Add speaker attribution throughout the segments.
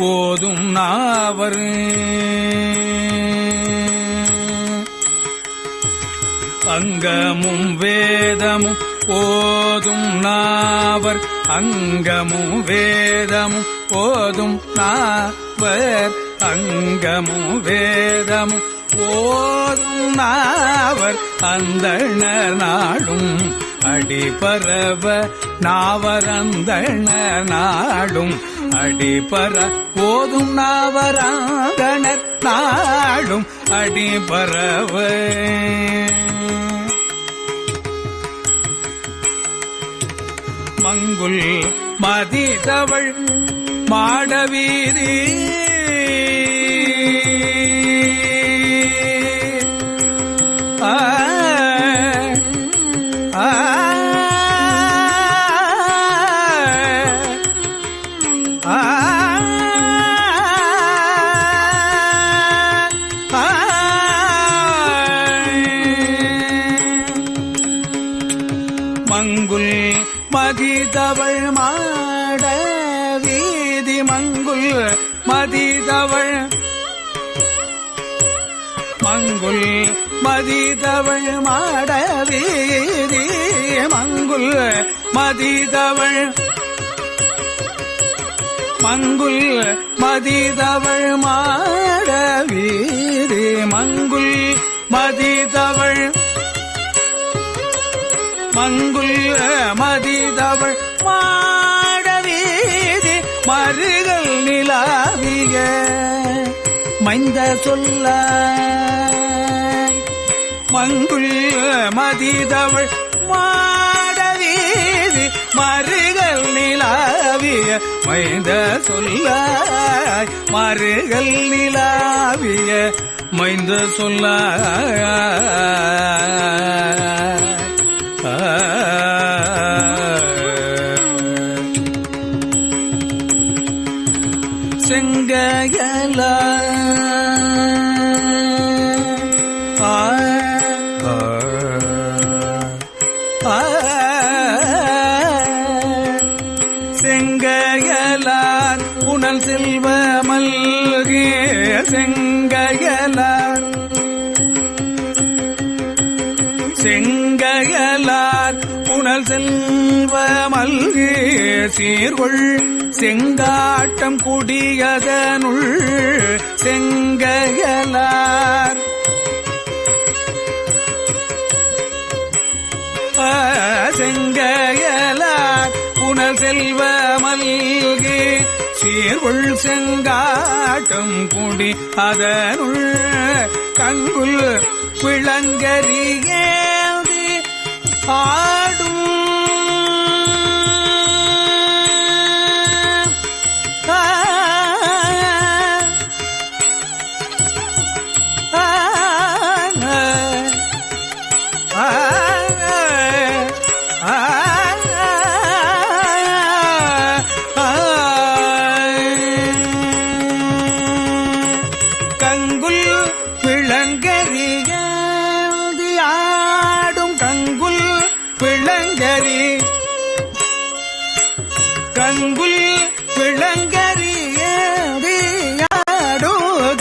Speaker 1: போதும் நாவர். அங்கமும் வேதமும் போதும் நாவர். அங்கமும் வேதமும் போதும் நாவர். அங்கமும் வேதமும் போதும் நாவர். அந்த நாளும் அடிபரவ நாவரந்தணர் நாடும் அடிபர போதும் நாவராந்தணர் நாடும் அடிபரவ. மங்குல் மதிதவள் மாடவீதி மதிதவள் மாட வீதி மங்குல் மதிதவள். மங்குல் மதிதவள் மாட வீதி மங்குல் மதிதவள். மங்குல் மதிதவள் மாட வீதி மங்குல் மதிதவள். மங்குல் மதிதவள் மாடவீதி மருகல் நிலாவிய மைந்த சொல்ல மங்குல் மதிதவள் மாடவீதி மருகல் நிலாவிய மைந்த சொல்ல மருகல் நிலாவிய மைந்த சொல்ல மல்கே சீர்கொள் செங்காட்டம் குடியதனுள் செங்கயலார். ஆ, செங்கயலார் புனல் செல்வ மல்கே சீர்கொள் செங்காட்டம் குடி அதனுள் கங்குல் விளங்கரியேந்தி ஆடும் கங்குல் விளங்கறியாடோ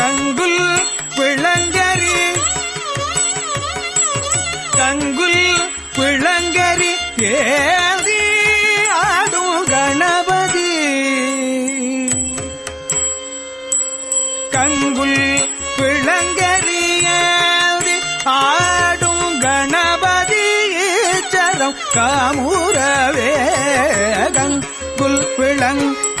Speaker 1: கங்குல் விளங்கறி. கங்குல் விளங்கறி ஏதி ஆடும் கணபதி. கங்குல் விளங்கரி ஆடும் கணபதி. சரம் காமுறவே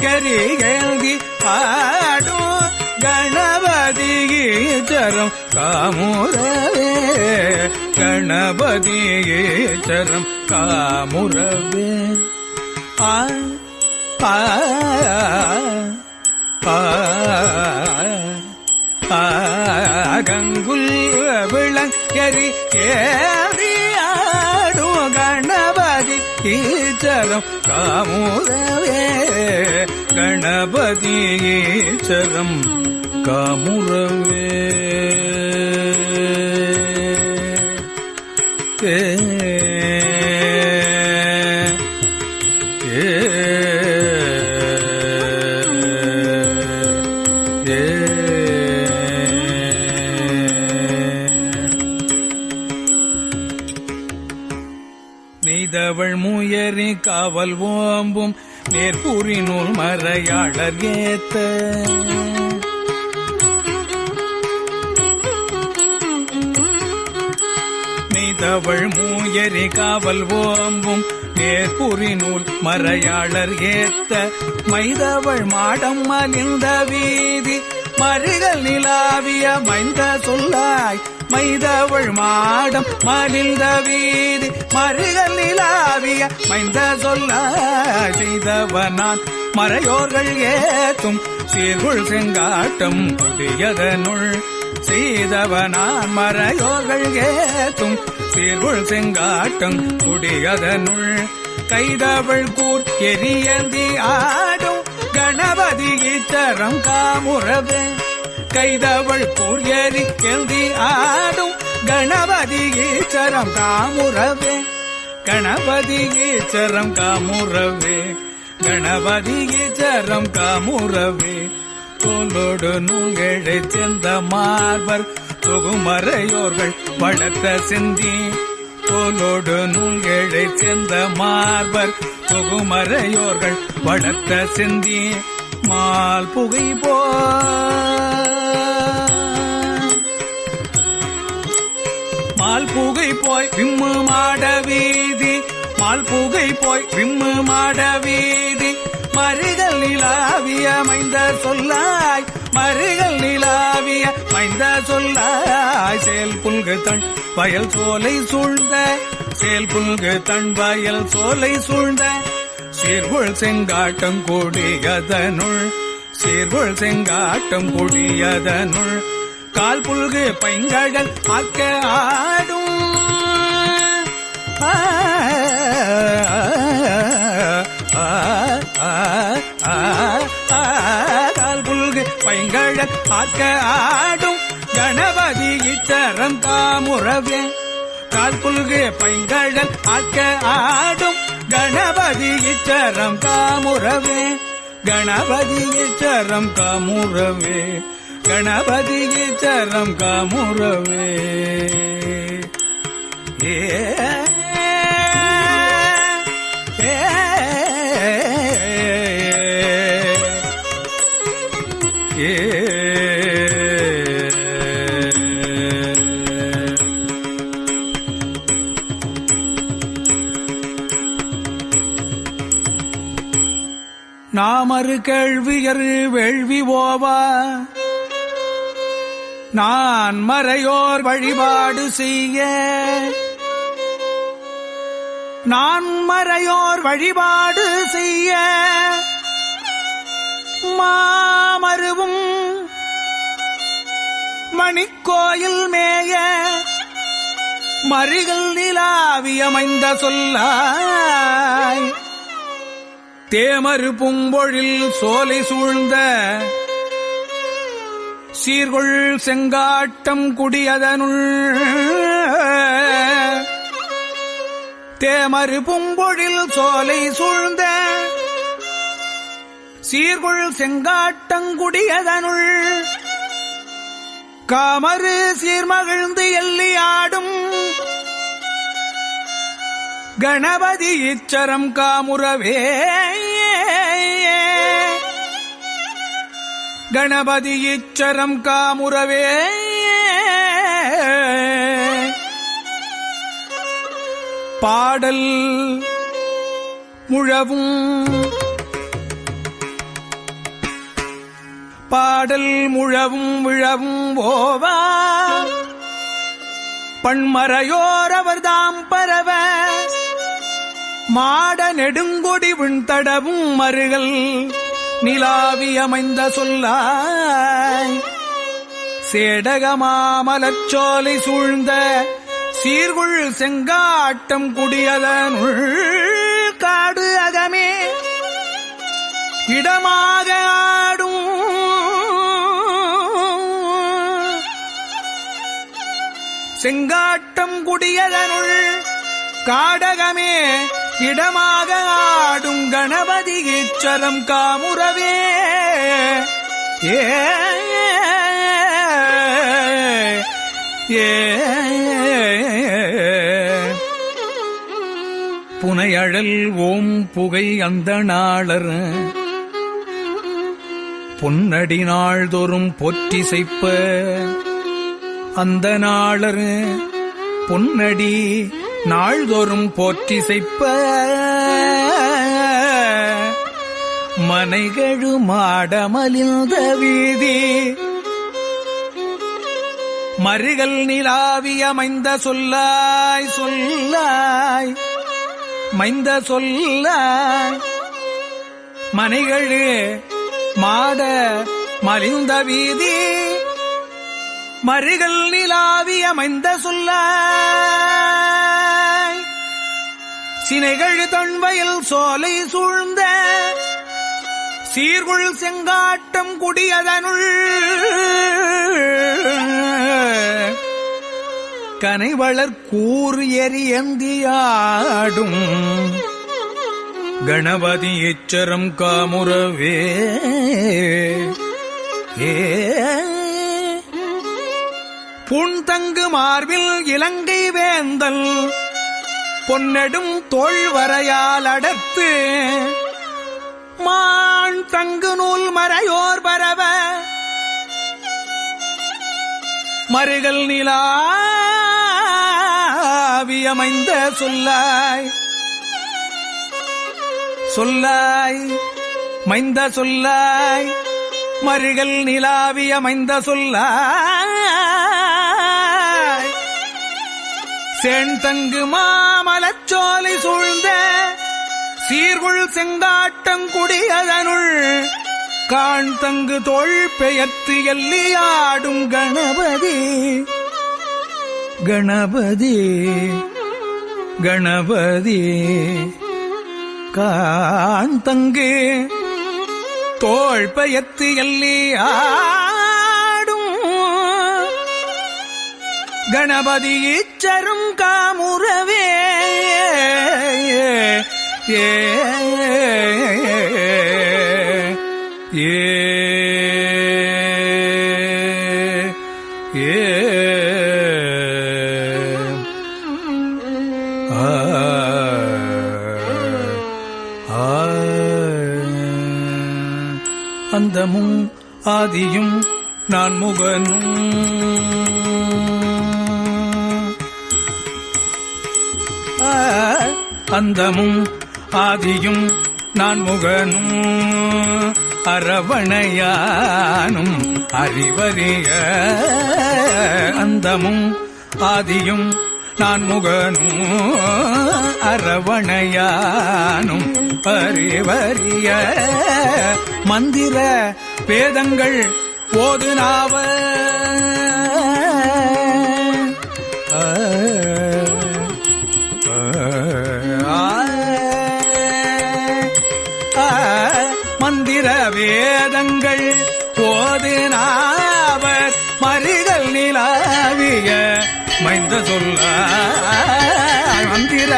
Speaker 1: கரி ஏதி பாடும் கணபதி ஈச்சரம் காமுரவே கணபதி ஈச்சரம் காமுரவே ஆ ஆ ஆ கங்குல் விளங்கரி ஏ ஈச்சரம் காமுரவே கணபதி சரம் காமுரவே நூல் ஏத்த. மெய்தவள் மூயரி காவல் ஓம்பும் நேர்புரி நூல் மறையாளர் ஏத்த. மைதவள் மாடம் மலிந்த வீதி மறுகள் நிலாவிய மைந்த சொல்லாய். மைதவள் மாடம் மலிந்த வீதி மறுகள் நிலாவிய மைந்த சொல்லாய். செய்தவனான் மறையோர்கள் ஏத்தும் சீர்குள் செங்காட்டம் கொடியதனுள் செய்தவனான் மறையோர்கள் ஏத்தும் சீர்குள் செங்காட்டம் குடியதனுள் கைதவள் கூர் எரியந்தி ஆடும் கணபதி ஈச்சரம் காமுறது கைதவள் கூர் எரி எந்தி ஆடும் கணபதி ஈச்சரம் காமுறவே. கணபதி ஈச்சரம் காமுறவே. கணபதி ஈச்சரம் காமுறவே தோலோடு நூல்களை சேர்ந்த மார்பர் தொகுமறையோர்கள் வளர்த்த சிந்தி. தோலோடு நூல்களை சேர்ந்த மார்பர் தொகுமறையோர்கள் வளர்த்த சிந்தி. மால் புகை போ. மால் புகை போய் விம்மு மாடவே மால் புகை போய் விம்மு மாட வீதி மருகல் நிலாவிய மைந்த சொல்லாய் மருகல் நிலாவிய மைந்த சொல்லாய். செயல் புல்கு தன் வயல் சோலை சூழ்ந்த செயல் புல்கு தன் வயல் சோலை சூழ்ந்த சீர்குள் செங்காட்டம் கூடியதனுள் சீர்குள் செங்காட்டம் கூடியதனுள். கால் புல்கு பைங்கழல் ஆக்க ஆடும் ஆ, ஆக்க ஆடும் கணபதி இச்சரம் தாமுறவே கால் புல்கு பைங்கழல் ஆக்க ஆடும் கணபதி இச்சரம் தாமுறவே கணபதி இச்சரம் காமுறவே கணபதி இச்சரம் காமுறவே ஏ, நாமறு கேள்வியரு வேள்வி ஓவா. நான் மறையோர் வழிபாடு செய்ய. நான் மறையோர் வழிபாடு செய்ய. மாமருவும் மணிக்கோயில் மேய. மறிகள் நிலாவியமைந்த சொல்லாய். தேமரு பூம்பொழில் சோலை சூழ்ந்த சீர்கொள் செங்காட்டம் குடியதனுள். தேமரு பூம்பொழில் சோலை சூழ்ந்த சீர்கொள் செங்காட்டங்குடியதனுள் காமறு சீர்மகிழ்ந்து எல்லி ஆடும் கணபதி இச்சரம் காமுறவே. கணபதி இச்சரம் காமுறவே. பாடல் முழவும். பாடல் முழவும் விழவும் ஓவா பண்மறையோர் அவர்தாம் பரவ. மாட நெடுங்கொடி விண்தடவும் மருகல் நிலாவி அமைந்த சொல்லாய். சேடகமாமலச்சோலை சூழ்ந்த சீர்குள் செங்காட்டம் குடியதனுள் காடு அகமே. இடமாக ஆடும் செங்காட்டம் குடியதனுள் காடகமே. இடமாக ஆடும் கணபதி ஈச்சரம் காமுறவே. ஏ ஏ. புனையழல் ஓம் புகை அந்த நாளர். பொன்னடி நாள்தோறும் பொற்றிசைப்பு அந்த நாளர். பொன்னடி நாள்தோறும் போற்றிசைப்ப. மனைகழு மாடமலிந்த வீதி. மறுகள் நிலாவிய மைந்த சொல்லாய் சொல்லாய் மைந்த சொல்லாய். மனைகளு மாட மலிந்த வீதி. மறுகள் நிலாவிய மைந்த சொல்லாய். சினைகள் தன்வயல் சோலை சூழ்ந்த சீர்குள் செங்காட்டம் குடியதனுள் கனைவளர் கூர் எரியந்தியாடும் கணபதி எச்சரம் காமுறவே. ஏ. புண்தங்கு மார்பில் இலங்கை வேந்தல் பொன்னெடும் தோல்வரையால் அடர்த்து மான் தங்கு நூல் மறையோர் பரவ. மறுகள் நிலாவியமைந்த சொல்லாய். சொல்லாய் மைந்த சொல்லாய். மறுகள் நிலாவியமைந்த சொல்லாய். செண்தங்கு மாமலச்சோலை சூழ்ந்த சீர்குள் செங்காட்டங்குடி அதனுள் காண் தங்கு தோல் பெயர்த்து எல்லியாடும் கணபதி. கணபதி கணபதி காண் தங்கு தோல் பெயர்த்து எல்லியா கணபதி இச்சரும் காமுறவே. ஏ ஏ அந்தமும் ஆதியும் நான் முகனும் அந்தமும் ஆதியும் நான் முகனும் அரவணையானும் அறிவறிய அந்தமும் ஆதியும் நான் முகனும் அரவணையானும் அறிவறிய மந்திர வேதங்கள் ஓது நாவல் மந்திர வேதங்கள் போதினாவர் மறிகள் நிலாவிய மைந்த சொல்ல மந்திர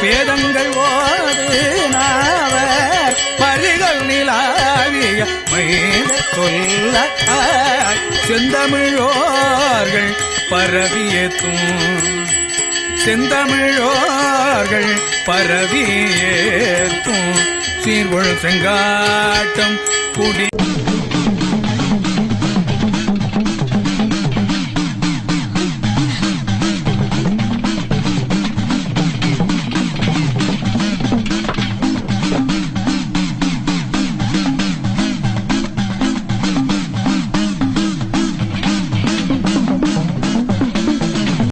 Speaker 1: வேதங்கள் ஓதினாவர் மறிகள் நிலாவிய மைந்த சொல்ல செந்தமிழோர்கள் பரவியத்தும். செந்தமிழோர்கள் பரவியேத்தும். சீர்வழு செங்காட்டம். குடி